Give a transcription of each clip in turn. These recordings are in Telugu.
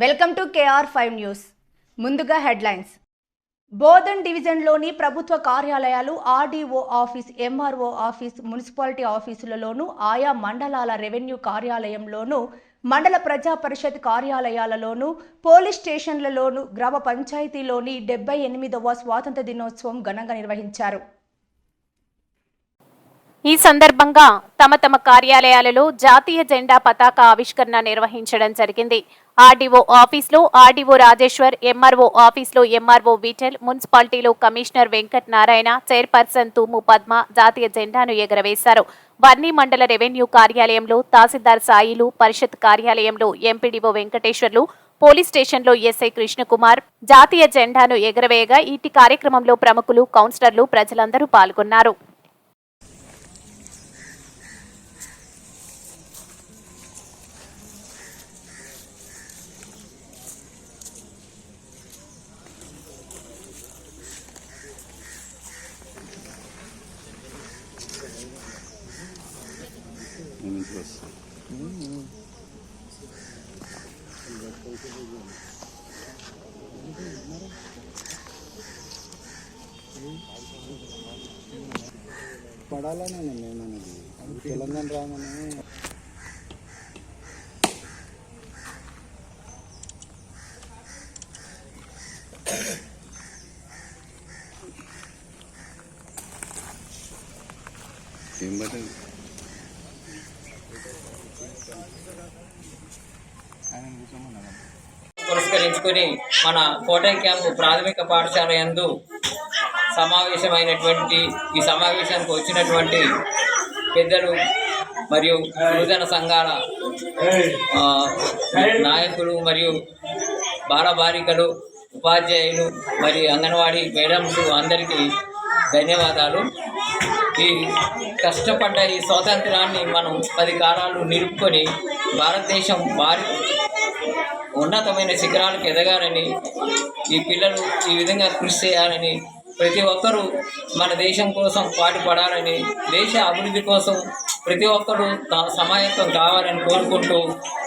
Welcome to KR five news. ముందుగా హెడ్లైన్స్. బోధన్ డివిజన్లోని ప్రభుత్వ కార్యాలయాలు RDO office MRO office municipality ఆఫీసులలోనూ ఆయా మండలాల రెవెన్యూ కార్యాలయంలోనూ మండల ప్రజా పరిషత్ కార్యాలయాలలోనూ పోలీస్ స్టేషన్లలోనూ గ్రామ పంచాయతీలోని డెబ్బై ఎనిమిదవ స్వాతంత్ర దినోత్సవం ఘనంగా నిర్వహించారు. ఈ సందర్భంగా తమ తమ కార్యాలయాలలో జాతీయ జెండా పతాక ఆవిష్కరణ నిర్వహించడం జరిగింది. ఆర్డీఓ ఆఫీస్లో ఆర్డీఓ రాజేశ్వర్ ఎంఆర్ఓ ఆఫీస్లో ఎంఆర్ఓ విఠల్ మున్సిపాలిటీలో కమిషనర్ వెంకట్ నారాయణ చైర్పర్సన్ తూము పద్మ జాతీయ జెండాను ఎగరవేశారు. వర్ణి మండల రెవెన్యూ కార్యాలయంలో తహసీల్దార్ సాయిలు పరిషత్ కార్యాలయంలో ఎంపీడీఓ వెంకటేశ్వర్లు పోలీస్ స్టేషన్లో ఎస్ఐ కృష్ణకుమార్ జాతీయ జెండాను ఎగరవేయగా ఇటు కార్యక్రమంలో ప్రముఖులు కౌన్సిలర్లు ప్రజలందరూ పాల్గొన్నారు. పడాలనే నేను అనేది తెలంగాణ రాగానే ఏం పట్టదు ఆయన కూర్చోమన్నా పురస్కరించుకుని మన కోటై క్యాంపు ప్రాథమిక పాఠశాల యందు సమావేశమైనటువంటి ఈ సమావేశానికి వచ్చినటువంటి పెద్దలు మరియు యువజన సంఘాల నాయకులు మరియు బాలబాలికలు ఉపాధ్యాయులు మరియు అంగన్వాడీ మేడమ్స్ అందరికీ ధన్యవాదాలు. ఈ కష్టపడ్డ ఈ స్వాతంత్రాన్ని మనం పది కాలాలు నిలుపుకొని భారతదేశం వారి ఉన్నతమైన శిఖరాలకు ఎదగాలని ఈ పిల్లలు ఈ విధంగా కృషి చేయాలని ప్రతి ఒక్కరూ మన దేశం కోసం పాటుపడాలని దేశ అభివృద్ధి కోసం ప్రతి ఒక్కరూ తా- సమాయత్తం కావాలని కోరుకుంటూ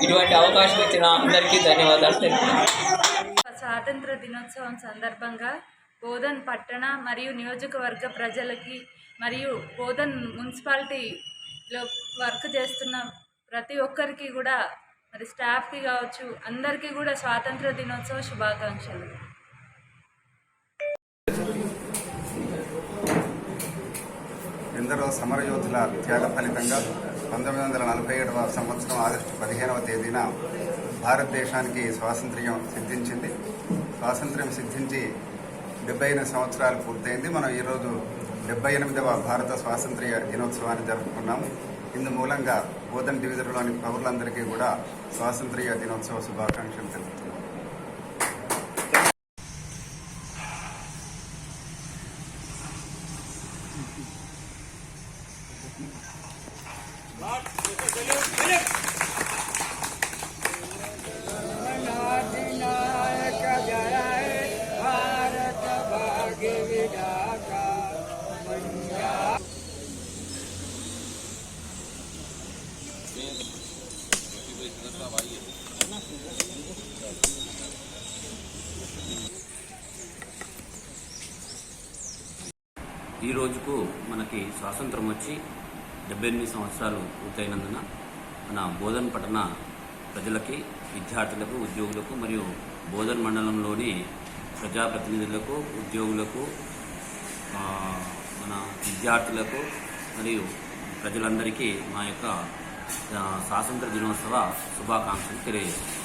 ఇటువంటి అవకాశం ఇచ్చిన అందరికీ ధన్యవాదాలు తెలుపుతున్నాను. స్వాతంత్ర దినోత్సవం సందర్భంగా బోధన్ పట్టణ మరియు నియోజకవర్గ ప్రజలకి మరియు బోధన్ మున్సిపాలిటీలో వర్క్ చేస్తున్న ప్రతి ఒక్కరికి కూడా మరి స్టాఫ్కి కావచ్చు అందరికీ కూడా స్వాతంత్ర దినోత్సవ శుభాకాంక్షలు. ఎందరో సమరయోధుల త్యాగ ఫలితంగా పంతొమ్మిది వందల నలభై ఏడవ సంవత్సరం ఆగస్టు పదిహేనవ తేదీన భారతదేశానికి స్వాతంత్ర్యం సిద్ధించింది. స్వాతంత్ర్యం సిద్ధించి డెబ్బై ఐదు సంవత్సరాలు పూర్తయింది. మనం ఈరోజు డెబ్బై ఎనిమిదవ భారత స్వాతంత్ర్య దినోత్సవాన్ని జరుపుకున్నాము ఇందు మూలంగా బోధన్ డివిజన్లోని పౌరులందరికీ కూడా స్వాతంత్ర్య దినోత్సవ శుభాకాంక్షలు తెలుపుతున్నాం. ఈ రోజుకు మనకి స్వాతంత్రం వచ్చి డెబ్బై ఎనిమిది సంవత్సరాలు పూర్తయినందున మన బోధన్ పట్టణ ప్రజలకి విద్యార్థులకు ఉద్యోగులకు మరియు బోధన్ మండలంలోని ప్రజాప్రతినిధులకు ఉద్యోగులకు మన విద్యార్థులకు మరియు ప్రజలందరికీ మా యొక్క స్వాతంత్ర దినోత్సవ శుభాకాంక్షలు తెలియజేస్తాం